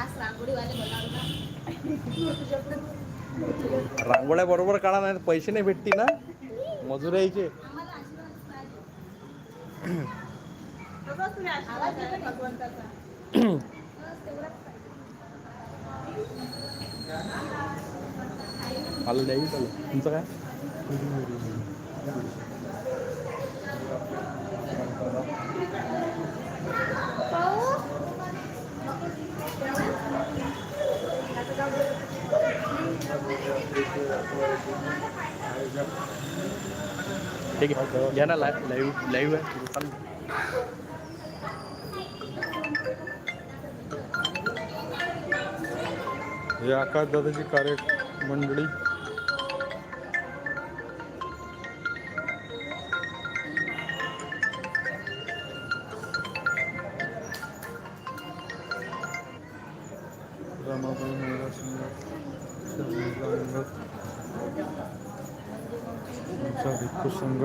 खास रांगोळीवाले बनवणार रांगोळ्या बरोबर काढा नाही पैसे नाही भेटती ना मजूर यायचे आम्हाला आशीर्वाद पाहिजे. आवाज येतो ना? बस तेवढंच पाहिजे. मला द्यावी चालेल तुमचं काय ठीक आहे घ्या ना लाईव्ह लाईव्ह लाईव्ह आहे चालेल. हे आकाश दादाची कार्य मंडळी रमाबाई महिला संघ महिला मंडळ आमचा भिक्खू संघ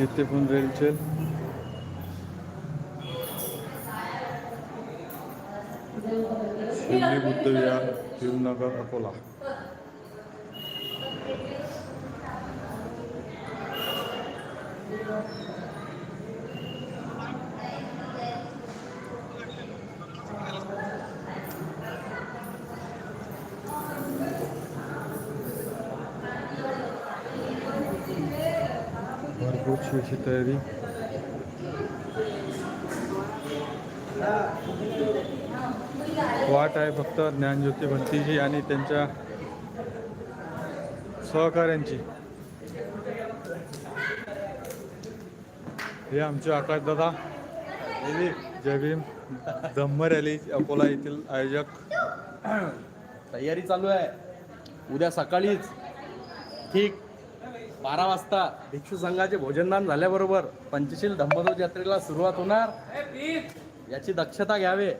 इथे पण रेलचेल शिवली बुद्ध विहार भरपूरची अशी तयारी वाट आहे फक्त ज्ञानज्योती भंतीजी आणि त्यांच्या सहकाऱ्यांची. हे आमचे आकाश दादा जय भीम धम्म रॅली अकोला येथील आयोजक. तयारी चालू आहे. उद्या सकाळीच ठीक बारा वाजता. भिक्षू संघाचे भोजनदान झाल्याबरोबर पंचशील धम्मदोज यात्रेला सुरुवात होणार. याची दक्षता घ्यावे.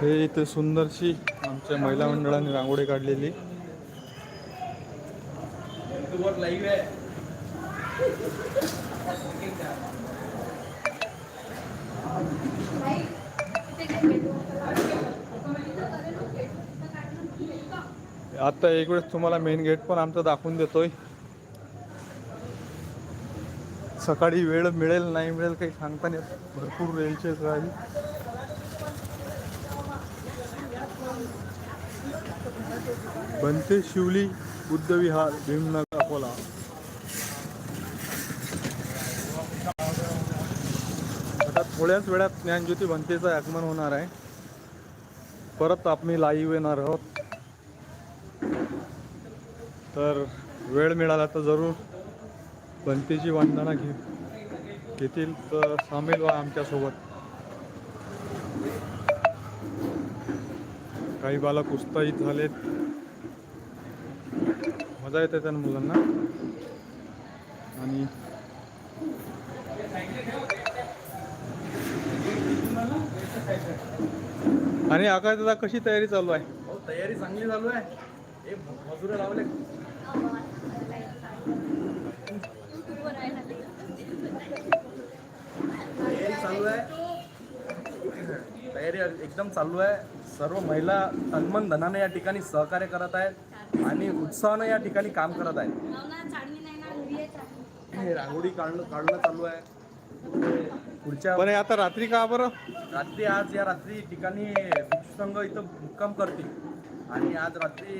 हे इथे सुंदरशी आमच्या महिला मंडळाने रांगोळी काढलेली. लाईव्ह आता एक वेळेस तुम्हाला मेन गेट पण आमचं दाखवून देतोय. सकाळी वेळ मिळेल नाही मिळेल काही सांगता नाही भरपूर रेलचे राहील बनते शिवली बुद्ध विहार भीमनगर अकोला. आता थोड्याच वेळात ज्ञानज्योती बनतेचं आगमन होणार आहे. परत आम्ही लाईव्ह येणार आहोत. तर वेळ मिळाला तर जरूर बनतेची वंदना घे घेतील तर सामील व्हा आमच्यासोबत. काही बालक उत्साहित झालेत. मजा येते त्या मुलांना. आणि आणि आकाश दादा कशी तयारी चालू आहे? हो, तयारी चांगली चालू आहे. मजुरे लावले. चालू आहे. तयारी एकदम चालू आहे. सर्व महिला तन्मन धनाने या ठिकाणी सहकार्य करत आहेत आणि उत्साहानं या ठिकाणी काम करत आहेत. हो रांगोळी काढणं काढणं चालू आहे. पुढच्या पण हे आता रात्री का बरं? रात्री आज या रात्री ठिकाणी संघ इथं मुक्काम करतील. आणि आज रात्री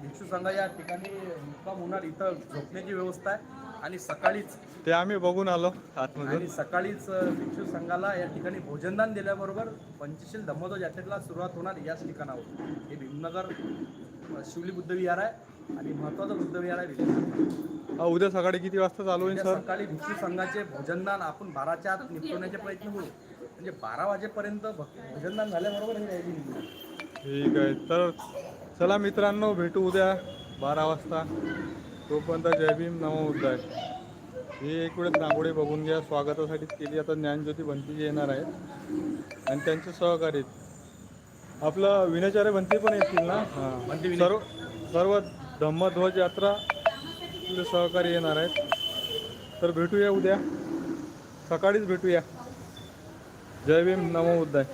भिक्षू संघ या ठिकाणी मुक्काम होणार इथं. झोपण्याची व्यवस्था आहे. आणि सकाळीच ते आम्ही बघून आलो आतमधून. आणि सकाळीच भिक्षू संघाला या ठिकाणी भोजनदान दिल्याबरोबर पंचशील धम्मध्वज यात्रेला सुरुवात होणार याच ठिकाणावर. हे भीमनगर शिवली बुद्ध विहार आहे आणि महत्वाचं बुद्ध विहार आहे भीमनगर हा, उद्या सकाळी किती वाजता चालू होईल उद्या सर? सकाळी भिक्षू संघाचे भोजनदान आपण बाराच्या आत निपटवण्याचे प्रयत्न करू. म्हणजे बारा वाजेपर्यंत भ- भोजनदान झाल्याबरोबर ही रॅली निघू ठीक आहे. तर चला मित्रांनो भेटू उद्या बारा वाजता. तोपर्यंत जय भीम नमो बुद्धाय ही एक वेळेस रांगोळी बघून घ्या. स्वागतासाठीच केली. आता ज्ञानज्योती भंतीजी येणार आहेत आणि त्यांचे सहकारी आपलं विनयचार्य बनते पण येतील ना? हां. सर्व सर्व धम्मध्वज यात्रा सहकारी येणार आहेत. तर भेटूया उद्या. सकाळीच भेटूया. जय भीम नमो बुद्धाय